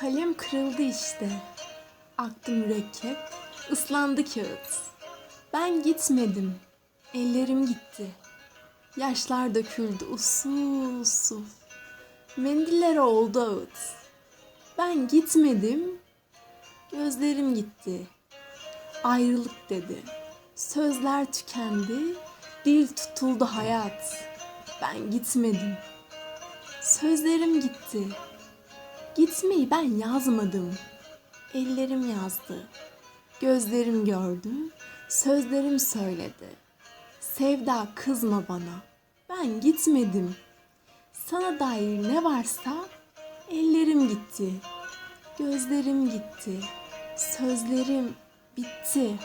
Kalem kırıldı işte. Aktı mürekkep, ıslandı kağıt. Ben gitmedim, ellerim gitti. Yaşlar döküldü usul usul. Mendiller oldu ağıt. Ben gitmedim, gözlerim gitti. Ayrılık dedi. Sözler tükendi, dil tutuldu hayat. Ben gitmedim. Sözlerim gitti. Gitmeyi ben yazmadım. Ellerim yazdı. Gözlerim gördü. Sözlerim söyledi. Sevda kızma bana. Ben gitmedim. Sana dair ne varsa ellerim gitti. Gözlerim gitti. Sözlerim bitti.